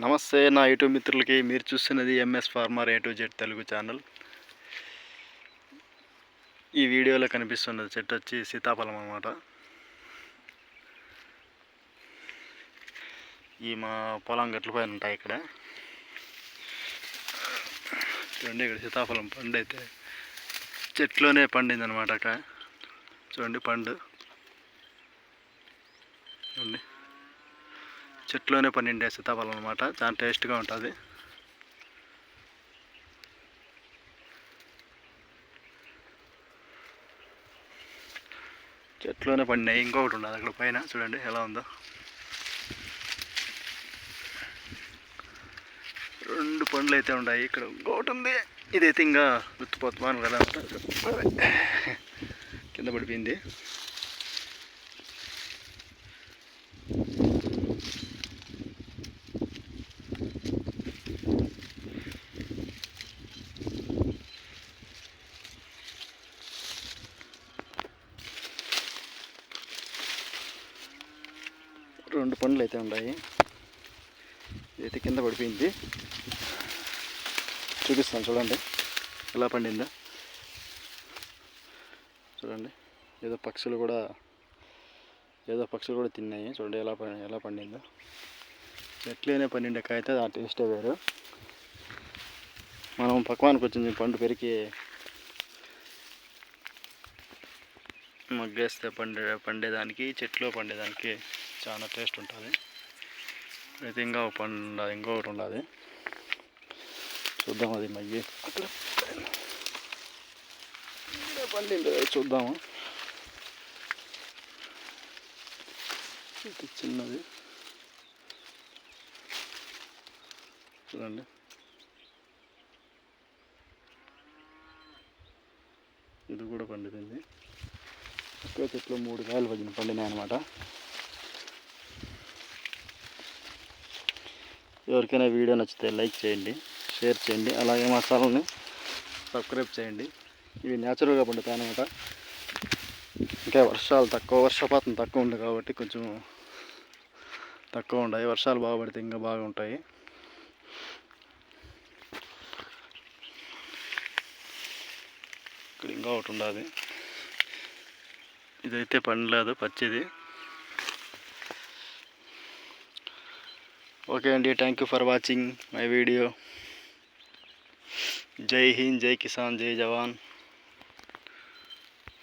నమస్తే నా యూట్యూబ్ మిత్రులకి మీరు చూస్తున్నది MS farmer A to Z Telugu channel. ఈ వీడియోలో కనిపిస్తున్నది చెట్టు వచ్చి సీతాఫలం అన్నమాట. ఈ మా పొలం గట్ల పైన ఉంటాయి ఇక్కడ. చూడండి ఇక్కడ సీతాఫలం పండు అయితే చెట్లోనే పండింది అనమాట అక్కడ. చూడండి పండు చూడండి చెట్లోనే పండిండే సీతాఫలం అనమాట చాలా టేస్ట్గా ఉంటుంది. చెట్లోనే పండినాయి. ఇంకొకటి ఉండదు అక్కడ పైన. చూడండి ఎలా ఉందో. రెండు పండ్లు అయితే ఉన్నాయి. ఇక్కడ ఇంకొకటి ఉంది. ఇదైతే ఇంకా గుర్తుపోతున్నాను కదా కింద పడిపోయింది. రెండు పండ్లు అయితే ఉన్నాయి అయితే కింద పడిపోయింది. చూపిస్తాను చూడండి. ఎలా పండిందో. చూడండి. ఏదో పక్షులు కూడా ఏదో పక్షులు కూడా తిన్నాయి. చూడండి ఎలా ఎలా పండిందో. చెట్లేనే పండిండే కాయ ఆ టేస్టే వేరు. మనం పక్వానికి వచ్చింది పండు పెరిగి మగ్గేస్తే పండే పండేదానికి చెట్లో పండేదానికి చాలా టేస్ట్ ఉంటుంది. అయితే ఇంకా పండు ఇంకొకటి ఉండదు చూద్దాం అది మగ్గి. అక్కడ. పండింది చూద్దాము. ఇది చిన్నది. చూడండి. ఇది కూడా పండుతుంది. ఒకే చెట్లు మూడు కాయలు పడిన పండినాయి అనమాట ఎవరికైనా వీడియో నచ్చితే లైక్ చేయండి షేర్ చేయండి అలాగే మా ఛానల్ని సబ్స్క్రైబ్ చేయండి. ఇవి న్యాచురల్గా పండుతాయి అనమాట ఇంకా వర్షాలు తక్కువ వర్షపాతం తక్కువ ఉంది కాబట్టి కొంచెం తక్కువ ఉన్నాయి. వర్షాలు బాగా పడితే ఇంకా బాగుంటాయి ఇక్కడ ఇంకా ఒకటి ఉండదు ఇదైతే పండలేదు పచ్చిది. ఓకే అండి thank you for watching my video జై హింద్ జై కిసాన్ జై జవాన్